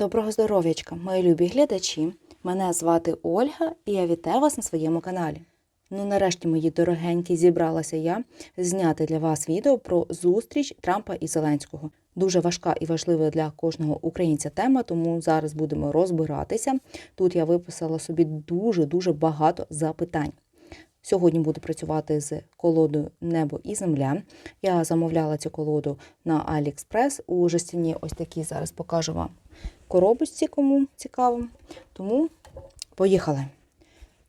Доброго здоров'ячка, мої любі глядачі. Мене звати Ольга і я вітаю вас на своєму каналі. Ну, нарешті, мої дорогенькі, зібралася я зняти для вас відео про зустріч Трампа і Зеленського. Дуже важка і важлива для кожного українця тема, тому зараз будемо розбиратися. Тут я виписала собі дуже-дуже багато запитань. Сьогодні буду працювати з колодою Небо і Земля. Я замовляла цю колоду на AliExpress у жестяні ось такі зараз покажу вам коробочці, кому цікаво. Тому поїхали.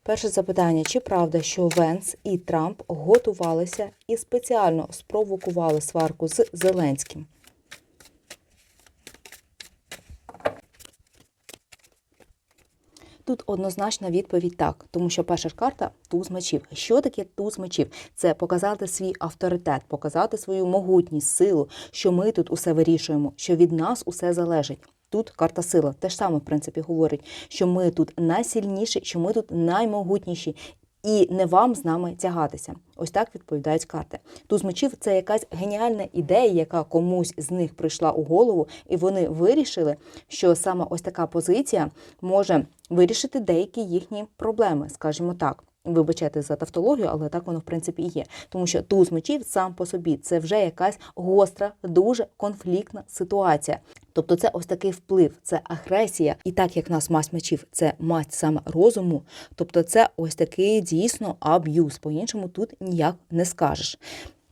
Перше запитання: чи правда, що Венс і Трамп готувалися і спеціально спровокували сварку з Зеленським? Тут однозначна відповідь так, тому що перша ж карта туз мечів. Що таке туз мечів? Це показати свій авторитет, показати свою могутність, силу, що ми тут усе вирішуємо, що від нас усе залежить. Тут карта сила те ж саме, в принципі, говорить, що ми тут найсильніші, що ми тут наймогутніші. І не вам з нами тягатися. Ось так відповідають карти. Туз мечів це якась геніальна ідея, яка комусь з них прийшла у голову, і вони вирішили, що саме ось така позиція може вирішити деякі їхні проблеми, скажімо так. Вибачайте за тавтологію, але так воно в принципі і є. Тому що туз мечів сам по собі це вже якась гостра, дуже конфліктна ситуація. Тобто це ось такий вплив, це агресія. І так як нас масть мечів, це масть саме розуму, тобто це ось такий дійсно аб'юз. По-іншому тут ніяк не скажеш.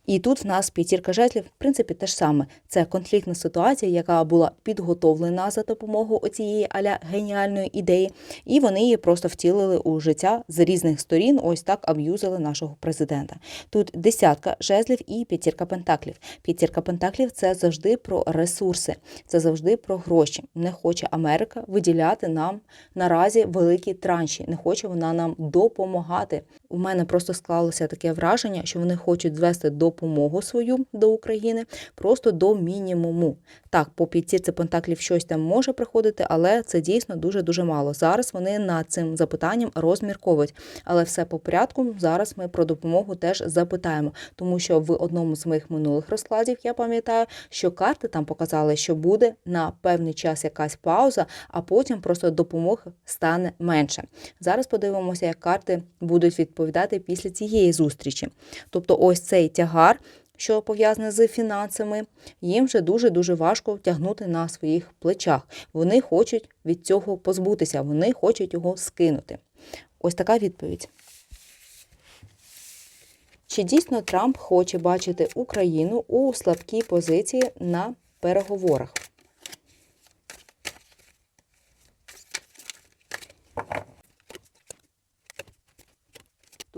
І тут в нас п'ятірка жезлів, в принципі, те ж саме. Це конфліктна ситуація, яка була підготовлена за допомогою оцієї аля геніальної ідеї, і вони її просто втілили у життя з різних сторін. Ось так аб'юзили нашого президента. Тут десятка жезлів і п'ятірка пентаклів. П'ятірка пентаклів це завжди про ресурси, це завжди про гроші. Не хоче Америка виділяти нам наразі великі транші, не хоче вона нам допомагати. У мене просто склалося таке враження, що вони хочуть звести допомогу свою до України просто до мінімуму. Так, по п'ятірці пентаклів щось там може приходити, але це дійсно дуже дуже мало. Зараз вони над цим запитанням розмірковують. Але все по порядку. Зараз ми про допомогу теж запитаємо, тому що в одному з моїх минулих розкладів я пам'ятаю, що карти там показали, що буде на певний час якась пауза, а потім просто допомоги стане менше. Зараз подивимося, як карти будуть відповідати після цієї зустрічі. Тобто, ось цей тягар. Що пов'язане з фінансами, їм вже дуже дуже важко тягнути на своїх плечах. Вони хочуть від цього позбутися, вони хочуть його скинути. Ось така відповідь. Чи дійсно Трамп хоче бачити Україну у слабкій позиції на переговорах?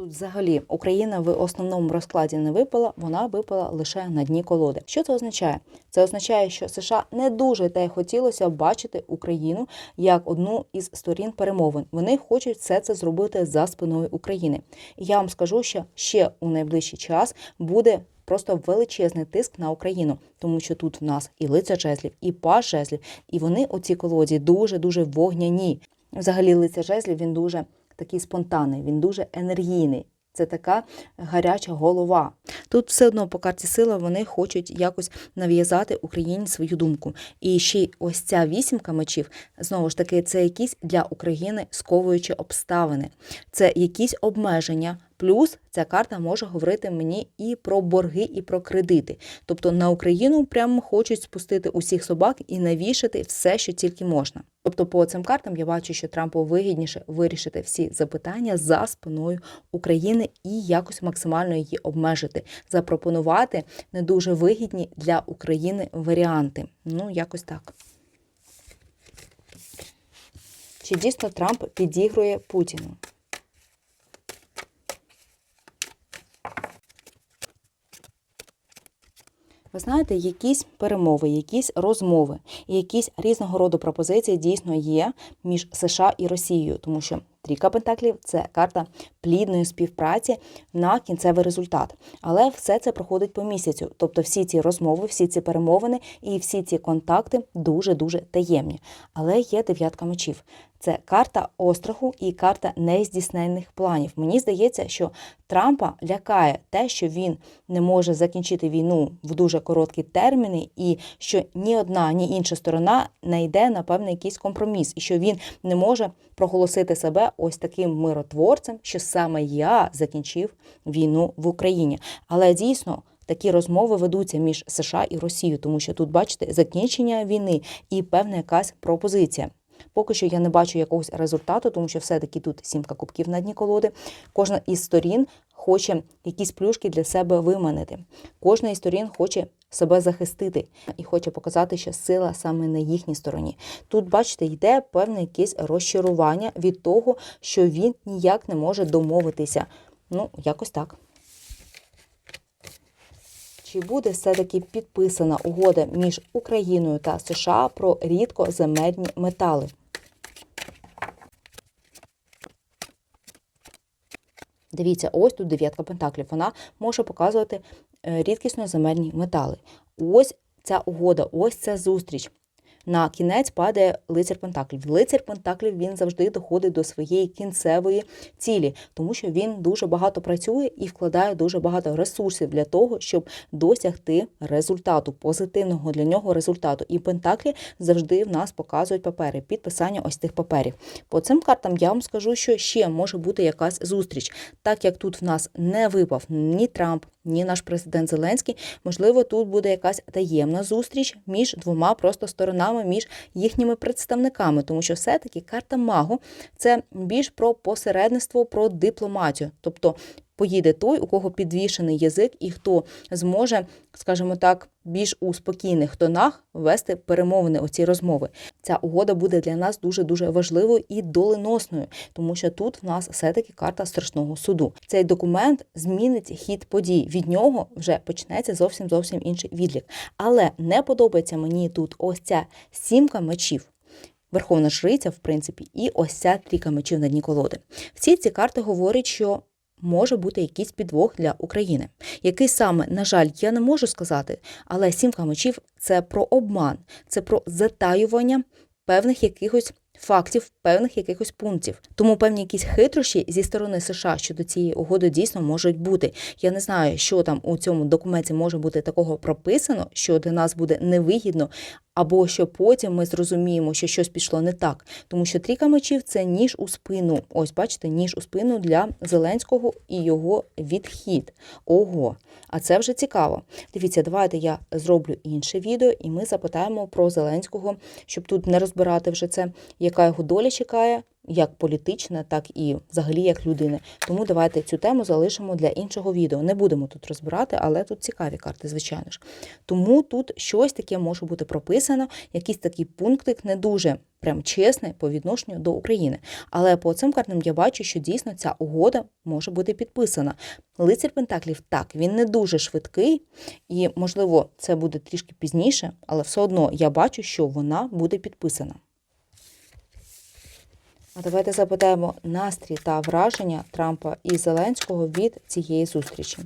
Тут взагалі Україна в основному розкладі не випала, вона випала лише на дні колоди. Що це означає? Це означає, що США не дуже те хотілося бачити Україну як одну із сторін перемовин. Вони хочуть все це зробити за спиною України. І я вам скажу, що ще у найближчий час буде. Просто величезний тиск на Україну, тому що тут в нас і лиця жезлів, і паш жезлів, і вони у цій колоді дуже дуже вогняні. Взагалі, лиця жезлів він дуже такий спонтанний, він дуже енергійний. Це така гаряча голова. Тут все одно по карті сила вони хочуть якось нав'язати Україні свою думку. І ще ось ця вісімка мечів, знову ж таки, це якісь для України сковуючі обставини, це якісь обмеження. Плюс ця карта може говорити мені і про борги, і про кредити. Тобто на Україну прямо хочуть спустити усіх собак і навішати все, що тільки можна. Тобто, по цим картам я бачу, що Трампу вигідніше вирішити всі запитання за спиною України і якось максимально її обмежити, запропонувати не дуже вигідні для України варіанти. Ну, якось так. Чи дійсно Трамп підігрує Путіну? Ви знаєте, якісь перемови, якісь розмови, якісь різного роду пропозиції дійсно є між США і Росією, тому що трійка пентаклів це карта плідної співпраці на кінцевий результат. Але все це проходить по місяцю. Тобто, всі ці розмови, всі ці перемовини і всі ці контакти дуже дуже таємні. Але є дев'ятка мечів. Це карта остраху і карта нездійсненних планів. Мені здається, що Трампа лякає те, що він не може закінчити війну в дуже короткі терміни, і що ні одна, ні інша сторона не йде на певний якийсь компроміс, і що він не може проголосити себе ось таким миротворцем, що саме я закінчив війну в Україні. Але дійсно. Такі розмови ведуться між США і Росією, тому що тут, бачите, закінчення війни і певна якась пропозиція. Поки що я не бачу якогось результату, тому що все-таки тут сімка кубків на дні колоди. Кожна із сторін хоче якісь плюшки для себе виманити. Кожна із сторін хоче себе захистити і хоче показати, що сила саме на їхній стороні. Тут, бачите, йде певне якесь розчарування від того, що він ніяк не може домовитися. Ну, якось так. Чи буде все-таки підписана угода між Україною та США про рідкоземельні метали? Дивіться, ось тут дев'ятка пентаклів. Вона може показувати е, рідкісно земельні метали. Ось ця угода, ось ця зустріч. На кінець падає лицар Пентаклів. Лицар Пентаклів він завжди доходить до своєї кінцевої цілі, тому що він дуже багато працює і вкладає дуже багато ресурсів для того, щоб досягти результату, позитивного для нього результату. І Пентаклі завжди в нас показують папери, підписання ось тих паперів. По цим картам я вам скажу, що ще може бути якась зустріч, так як тут в нас не випав ні Трамп ні наш президент Зеленський. Можливо, тут буде якась таємна зустріч між двома просто сторонами, між їхніми представниками, тому що все-таки карта магу це більш про посередництво, про дипломатію. Тобто поїде той, у кого підвішений язик, і хто зможе, скажімо так, більш у спокійних тонах вести перемовини оці розмови. Ця угода буде для нас дуже дуже важливою і доленосною, тому що тут в нас все-таки карта страшного суду. Цей документ змінить хід подій. Від нього вже почнеться зовсім зовсім інший відлік. Але не подобається мені тут ось ця сімка мечів. Верховна жриця, в принципі, і ось ця трійка мечів на дні колоди. Всі ці карти говорять, що може бути якийсь підвох для України. Який саме, на жаль, я не можу сказати, але сімка мечів це про обман, це про затаювання певних якихось. Фактів певних якихось пунктів, тому певні якісь хитрощі зі сторони США щодо цієї угоди дійсно можуть бути. Я не знаю, що там у цьому документі може бути такого прописано, що для нас буде невигідно, або що потім ми зрозуміємо, що щось пішло не так, тому що трійка мечів це ніж у спину. Ось, бачите, ніж у спину для Зеленського і його відхід. Ого, а це вже цікаво. Дивіться, давайте я зроблю інше відео, і ми запитаємо про Зеленського, щоб тут не розбирати вже це, яка його доля чекає як політична, так і взагалі як людини. Тому давайте цю тему залишимо для іншого відео. Не будемо тут розбирати, але тут цікаві карти, звичайно ж. Тому тут щось таке може бути прописано, якийсь такий пунктик не дуже прям чесний по відношенню до України. Але по цим картам я бачу, що дійсно ця угода може бути підписана. Лицар Пентаклів так, він не дуже швидкий, і, можливо, це буде трішки пізніше, але все одно я бачу, що вона буде підписана. А давайте запитаємо настрій та враження Трампа і Зеленського від цієї зустрічі.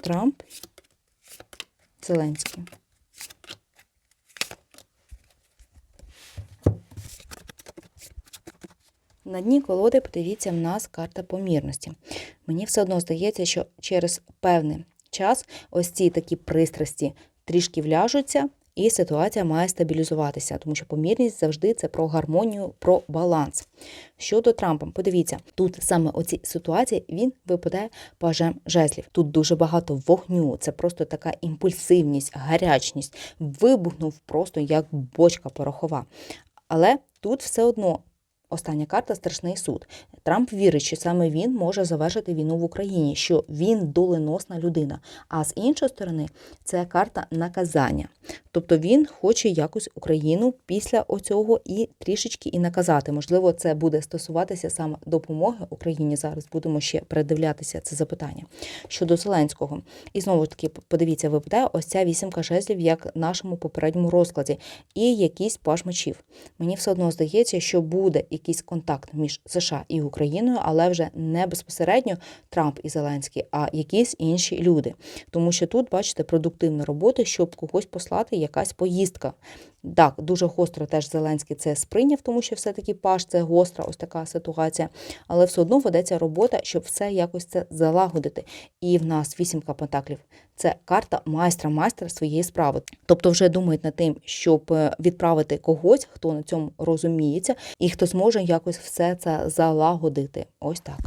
Трамп, Зеленський. На дні колоди, подивіться, в нас карта помірності. Мені все одно здається, що через певний час ось ці такі пристрасті трішки вляжуться, і ситуація має стабілізуватися, тому що помірність завжди це про гармонію, про баланс. Щодо Трампа, подивіться, тут саме оці ситуації він випадає пажем жезлів. Тут дуже багато вогню, це просто така імпульсивність, гарячність. Вибухнув просто як бочка порохова. Але тут все одно Остання карта страшний суд. Трамп вірить, що саме він може завершити війну в Україні, що він доленосна людина. А з іншої сторони, це карта наказання. Тобто він хоче якось Україну після оцього і трішечки і наказати. Можливо, це буде стосуватися саме допомоги Україні. Зараз будемо ще передивлятися це запитання щодо Зеленського. І знову ж таки, подивіться, випадає ось ця вісімка жезлів, як нашому попередньому розкладі, і якийсь паш мечів. Мені все одно здається, що буде якийсь контакт між США і Україною, але вже не безпосередньо Трамп і Зеленський, а якісь інші люди. Тому що тут, бачите, продуктивна робота, щоб когось послати якась поїздка. Так, дуже гостро теж Зеленський це сприйняв, тому що все-таки паш це гостра ось така ситуація. Але все одно ведеться робота, щоб все якось це залагодити. І в нас вісімка пентаклів. Це карта майстра, майстра своєї справи. Тобто, вже думають над тим, щоб е, відправити когось, хто на цьому розуміється, і хто зможе якось все це залагодити. Ось так.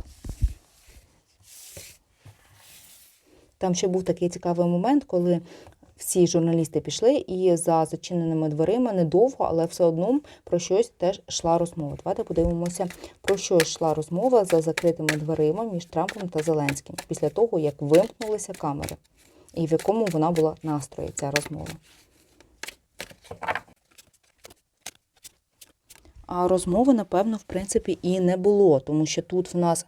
Там ще був такий цікавий момент, коли всі журналісти пішли, і за зачиненими дверима недовго, але все одно про щось теж йшла розмова. Давайте подивимося, про що йшла розмова за закритими дверима між Трампом та Зеленським після того, як вимкнулися камери, і в якому вона була настрої, ця розмова. А розмови, напевно, в принципі, і не було, тому що тут в нас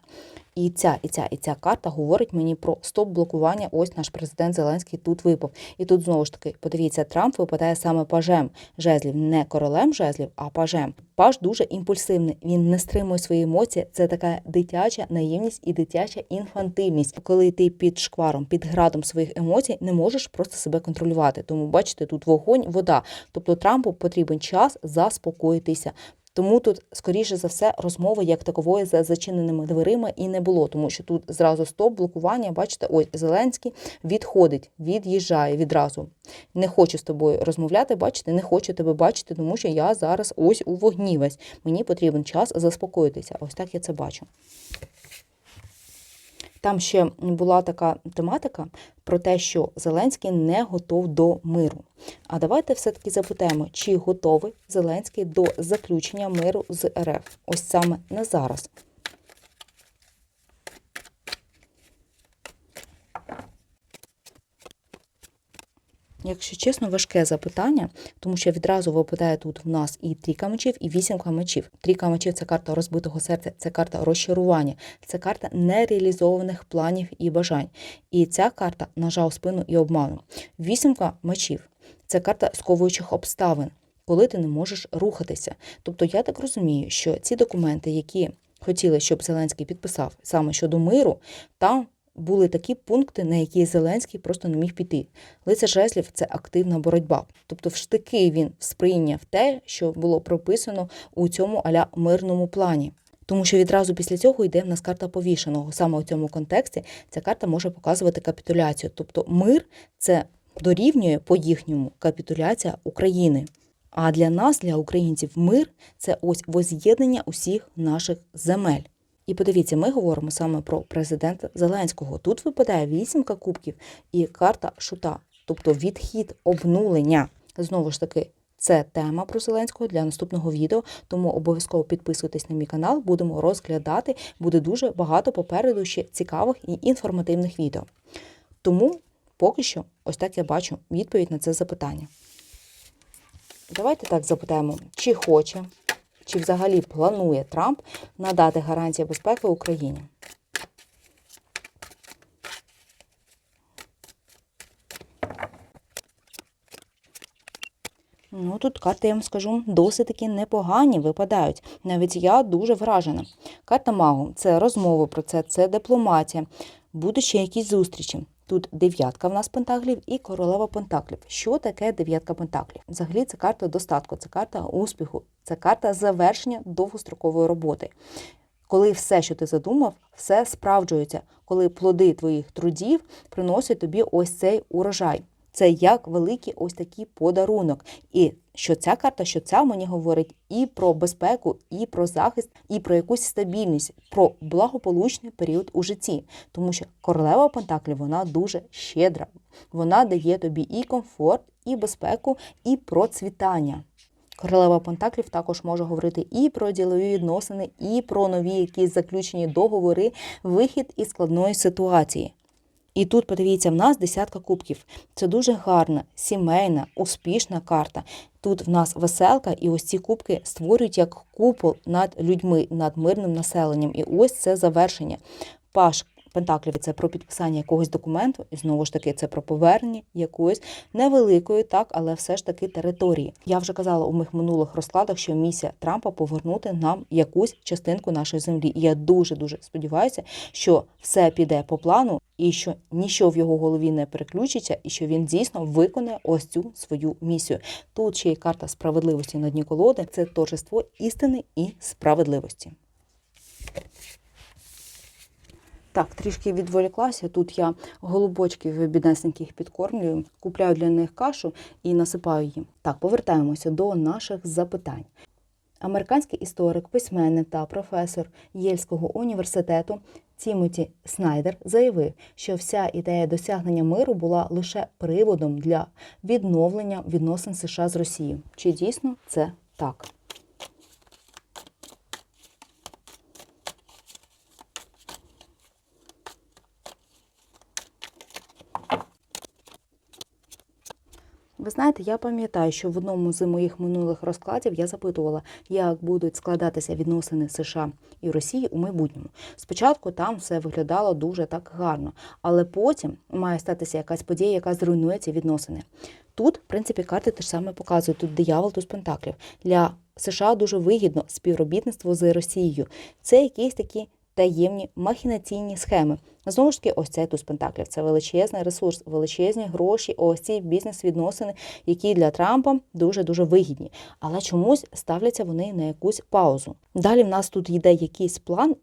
і ця, і ця, і ця карта говорить мені про стоп-блокування. Ось наш президент Зеленський тут випав. І тут знову ж таки, подивіться, Трамп випадає саме пажем жезлів, не королем жезлів, а пажем. Паж дуже імпульсивний. Він не стримує свої емоції. Це така дитяча наївність і дитяча інфантильність. Коли ти під шкваром, під градом своїх емоцій не можеш просто себе контролювати. Тому бачите, тут вогонь, вода. Тобто Трампу потрібен час заспокоїтися. Тому тут, скоріше за все, розмови як такової за зачиненими дверима і не було, тому що тут зразу стоп, блокування. Бачите, ось Зеленський відходить, від'їжджає відразу. Не хочу з тобою розмовляти, бачите, не хочу тебе бачити, тому що я зараз ось у вогні весь. Мені потрібен час заспокоїтися. Ось так я це бачу. Там ще була така тематика про те, що Зеленський не готов до миру. А давайте все-таки запитаємо, чи готовий Зеленський до заключення миру з РФ? Ось саме на зараз. Якщо чесно, важке запитання, тому що відразу випадає тут в нас і трійка мечів, і вісімка мечів. Трійка мечів це карта розбитого серця, це карта розчарування, це карта нереалізованих планів і бажань. І ця карта нажав спину і обману. Вісімка мечів це карта сковуючих обставин, коли ти не можеш рухатися. Тобто я так розумію, що ці документи, які хотіли, щоб Зеленський підписав саме щодо миру, там були такі пункти, на які Зеленський просто не міг піти. Лицар жезлів це активна боротьба. Тобто, в штики він сприйняв те, що було прописано у цьому аля мирному плані. Тому що відразу після цього йде в нас карта повішеного. Саме у цьому контексті ця карта може показувати капітуляцію. Тобто мир це дорівнює по їхньому капітуляція України. А для нас, для українців, мир це ось воз'єднання усіх наших земель. І подивіться, ми говоримо саме про президента Зеленського. Тут випадає вісімка кубків і карта шута, тобто відхід обнулення. Знову ж таки, це тема про Зеленського для наступного відео, тому обов'язково підписуйтесь на мій канал, будемо розглядати. Буде дуже багато попереду ще цікавих і інформативних відео. Тому поки що, ось так я бачу відповідь на це запитання. Давайте так запитаємо, чи хоче чи взагалі планує Трамп надати гарантії безпеки Україні? Ну, тут карти, я вам скажу, досить таки непогані випадають. Навіть я дуже вражена. Карта Магу це розмови про це, це дипломатія, будуть ще якісь зустрічі. Тут дев'ятка в нас пентаклів і королева пентаклів. Що таке дев'ятка пентаклів? Взагалі це карта достатку, це карта успіху, це карта завершення довгострокової роботи. Коли все, що ти задумав, все справджується, коли плоди твоїх трудів приносять тобі ось цей урожай. Це як великий ось такий подарунок. І що ця карта, що ця мені говорить і про безпеку, і про захист, і про якусь стабільність, про благополучний період у житті. Тому що королева Пентаклів вона дуже щедра. Вона дає тобі і комфорт, і безпеку, і процвітання. Королева Пентаклів також може говорити і про ділові відносини, і про нові якісь заключені договори, вихід із складної ситуації. І тут, подивіться, в нас десятка кубків. Це дуже гарна, сімейна, успішна карта. Тут в нас веселка, і ось ці кубки створюють як купол над людьми, над мирним населенням. І ось це завершення. Паш Пентаклів це про підписання якогось документу, і знову ж таки це про повернення якоїсь невеликої, так, але все ж таки території. Я вже казала у моїх минулих розкладах, що місія Трампа повернути нам якусь частинку нашої землі. І я дуже дуже сподіваюся, що все піде по плану, і що нічого в його голові не переключиться, і що він дійсно виконає ось цю свою місію. Тут ще й карта справедливості на дні колоди це торжество істини і справедливості. Так, трішки відволіклася. Тут я голубочків біднесеньких підкормлюю, купляю для них кашу і насипаю їм. Так, повертаємося до наших запитань. Американський історик, письменник та професор Єльського університету Тімоті Снайдер заявив, що вся ідея досягнення миру була лише приводом для відновлення відносин США з Росією. Чи дійсно це так? Ви знаєте, я пам'ятаю, що в одному з моїх минулих розкладів я запитувала, як будуть складатися відносини США і Росії у майбутньому. Спочатку там все виглядало дуже так гарно, але потім має статися якась подія, яка зруйнує ці відносини. Тут, в принципі, карти те ж саме показують. Тут диявол, туз пентаклів. Для США дуже вигідно співробітництво з Росією. Це якісь такі таємні махінаційні схеми. Знову ж таки, ось цей туз пентаклів. Це величезний ресурс, величезні гроші, ось ці бізнес-відносини, які для Трампа дуже дуже вигідні. Але чомусь ставляться вони на якусь паузу. Далі в нас тут йде якийсь план.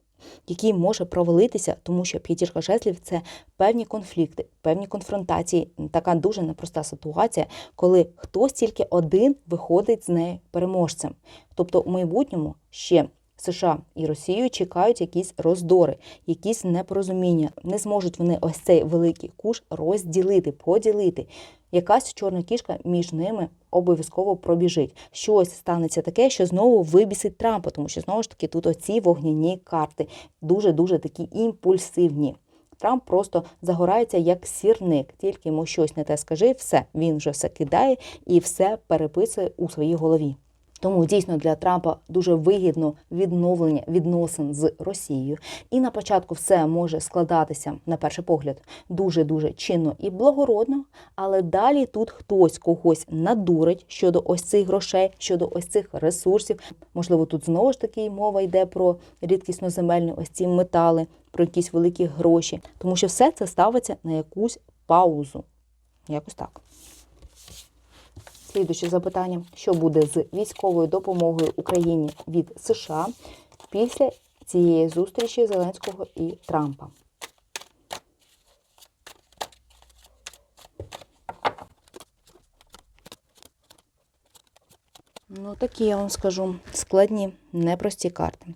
Який може провалитися, тому що п'ятірка жезлів це певні конфлікти, певні конфронтації, така дуже непроста ситуація, коли хтось тільки один виходить з нею переможцем. Тобто, у майбутньому ще США і Росію чекають якісь роздори, якісь непорозуміння. Не зможуть вони ось цей великий куш розділити, поділити. Якась чорна кішка між ними обов'язково пробіжить. Щось станеться таке, що знову вибісить Трампа, тому що знову ж таки тут оці вогняні карти дуже дуже такі імпульсивні. Трамп просто загорається як сірник, тільки йому щось не те скажи, все він вже все кидає і все переписує у своїй голові. Тому дійсно для Трампа дуже вигідно відновлення відносин з Росією. І на початку все може складатися на перший погляд дуже дуже чинно і благородно. Але далі тут хтось когось надурить щодо ось цих грошей, щодо ось цих ресурсів. Можливо, тут знову ж таки мова йде про рідкісно земельні ось ці метали, про якісь великі гроші, тому що все це ставиться на якусь паузу. Якось так. Слідуюче запитання: що буде з військовою допомогою Україні від США після цієї зустрічі Зеленського і Трампа? Ну, такі я вам скажу складні, непрості карти.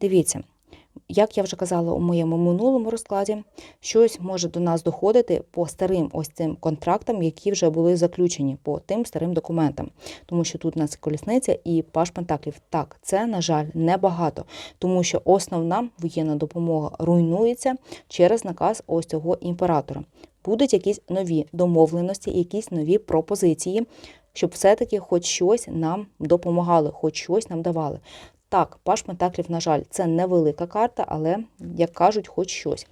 Дивіться, як я вже казала у моєму минулому розкладі, щось може до нас доходити по старим ось цим контрактам, які вже були заключені по тим старим документам. Тому що тут у нас колісниця і паш пентаклів. Так, це, на жаль, небагато, тому що основна воєнна допомога руйнується через наказ ось цього імператора. Будуть якісь нові домовленості, якісь нові пропозиції. Щоб все-таки хоч щось нам допомагали, хоч щось нам давали. Так, паш Пентаклів, на жаль, це невелика карта, але, як кажуть, хоч щось.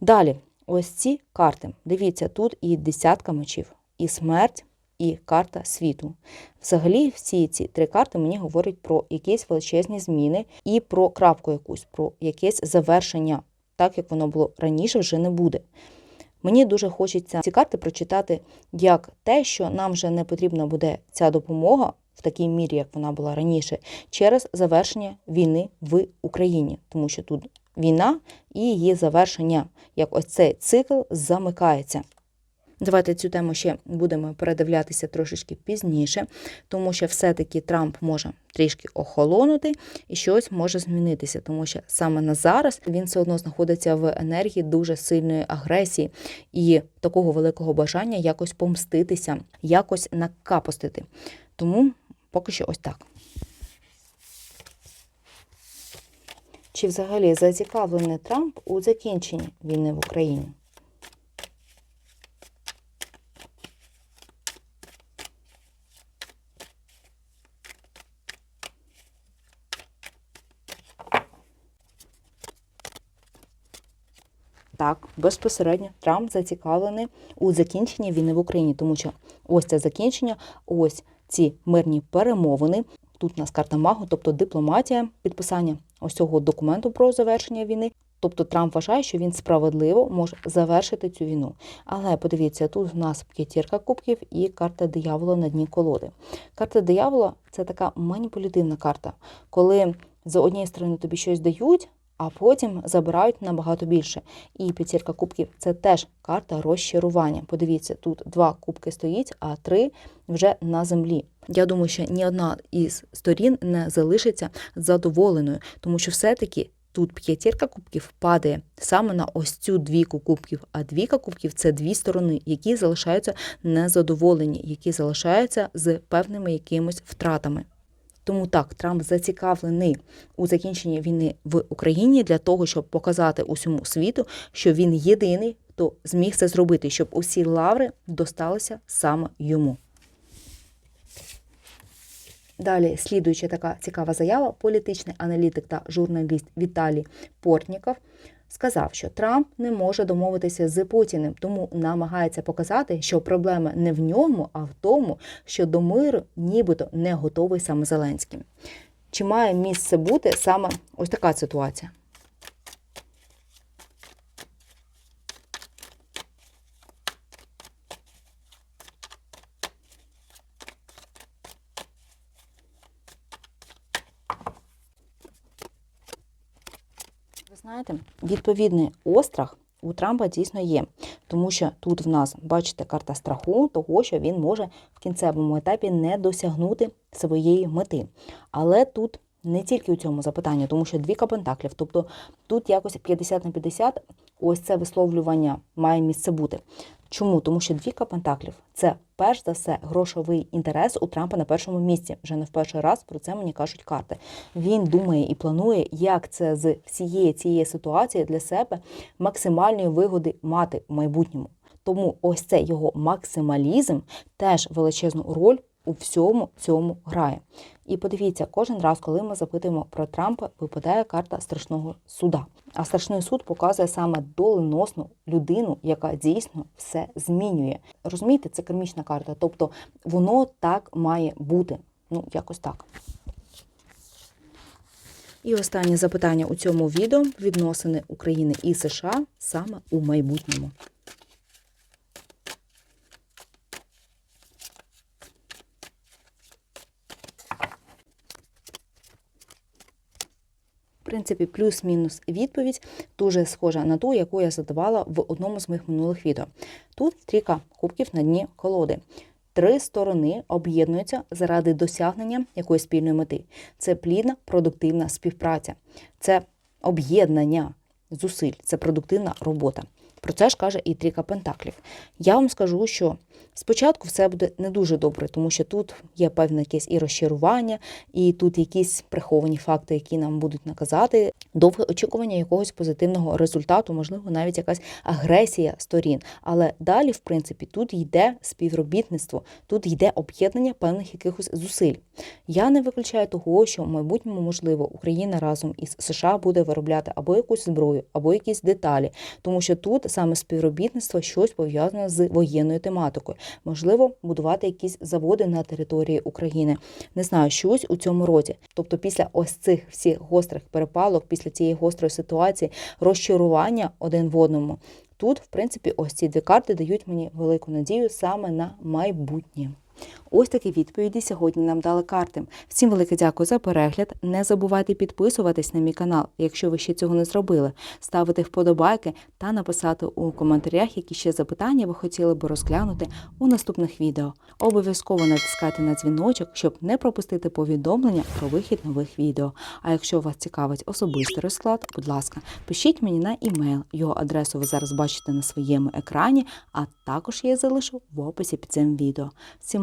Далі, ось ці карти. Дивіться, тут і десятка мечів, і смерть, і карта світу. Взагалі, всі ці три карти мені говорять про якісь величезні зміни і про крапку якусь, про якесь завершення, так як воно було раніше, вже не буде. Мені дуже хочеться ці карти прочитати як те, що нам вже не потрібна буде ця допомога в такій мірі, як вона була раніше, через завершення війни в Україні, тому що тут війна і її завершення, як ось цей цикл замикається. Давайте цю тему ще будемо передивлятися трошечки пізніше, тому що все-таки Трамп може трішки охолонути і щось може змінитися, тому що саме на зараз він все одно знаходиться в енергії дуже сильної агресії і такого великого бажання якось помститися, якось накапостити. Тому поки що ось так. Чи взагалі зацікавлений Трамп у закінченні війни в Україні? Так, безпосередньо Трамп зацікавлений у закінченні війни в Україні, тому що ось це закінчення, ось ці мирні перемовини. Тут у нас карта магу, тобто дипломатія, підписання ось цього документу про завершення війни. Тобто Трамп вважає, що він справедливо може завершити цю війну. Але подивіться, тут у нас п'ятірка кубків і карта диявола на дні колоди. Карта диявола це така маніпулятивна карта, коли з однієї сторони тобі щось дають, а потім забирають набагато більше. І п'ятірка кубків це теж карта розчарування. Подивіться, тут два кубки стоїть, а три вже на землі. Я думаю, що ні одна із сторін не залишиться задоволеною, тому що все-таки. Тут п'ятірка кубків падає саме на ось цю двійку кубків, а двійка кубків це дві сторони, які залишаються незадоволені, які залишаються з певними якимись втратами. Тому так, Трамп зацікавлений у закінченні війни в Україні для того, щоб показати усьому світу, що він єдиний, хто зміг це зробити, щоб усі лаври досталися саме йому. Далі слідуюча така цікава заява, політичний аналітик та журналіст Віталій Портніков сказав, що Трамп не може домовитися з Путіним, тому намагається показати, що проблема не в ньому, а в тому, що до миру нібито не готовий саме Зеленський. Чи має місце бути саме ось така ситуація? Ви знаєте, відповідний острах у Трампа дійсно є, тому що тут в нас, бачите, карта страху, того, що він може в кінцевому етапі не досягнути своєї мети. Але тут не тільки у цьому запитанні, тому що дві пентаклів, тобто тут якось 50 на 50, ось це висловлювання має місце бути. Чому? Тому що двійка пентаклів це перш за все грошовий інтерес у Трампа на першому місці. Вже не в перший раз про це мені кажуть карти. Він думає і планує, як це з всієї цієї ситуації для себе максимальної вигоди мати в майбутньому. Тому ось цей його максималізм теж величезну роль у всьому цьому грає. І подивіться, кожен раз, коли ми запитуємо про Трампа, випадає карта страшного суда. А страшний суд показує саме доленосну людину, яка дійсно все змінює. Розумієте, це кармічна карта. Тобто воно так має бути. Ну, якось так. І останнє запитання у цьому відео відносини України і США саме у майбутньому. Принципі, плюс-мінус відповідь дуже схожа на ту, яку я задавала в одному з моїх минулих відео. Тут трійка кубків на дні колоди. Три сторони об'єднуються заради досягнення якоїсь спільної мети. Це плідна, продуктивна співпраця, це об'єднання зусиль, це продуктивна робота. Про це ж каже і трійка пентаклів. Я вам скажу, що спочатку все буде не дуже добре, тому що тут є певне якесь і розчарування, і тут якісь приховані факти, які нам будуть наказати, довге очікування якогось позитивного результату, можливо, навіть якась агресія сторін. Але далі, в принципі, тут йде співробітництво, тут йде об'єднання певних якихось зусиль. Я не виключаю того, що в майбутньому, можливо, Україна разом із США буде виробляти або якусь зброю, або якісь деталі, тому що тут саме співробітництво щось пов'язане з воєнною тематикою. Можливо, будувати якісь заводи на території України. Не знаю, щось у цьому році. Тобто, після ось цих всіх гострих перепалок, після цієї гострої ситуації, розчарування один в одному. Тут, в принципі, ось ці дві карти дають мені велику надію саме на майбутнє. Ось такі відповіді сьогодні нам дали карти. Всім велике дякую за перегляд. Не забувайте підписуватись на мій канал, якщо ви ще цього не зробили, ставити вподобайки та написати у коментарях, які ще запитання ви хотіли би розглянути у наступних відео. Обов'язково натискайте на дзвіночок, щоб не пропустити повідомлення про вихід нових відео. А якщо вас цікавить особистий розклад, будь ласка, пишіть мені на імейл. Його адресу ви зараз бачите на своєму екрані, а також я залишу в описі під цим відео. Всім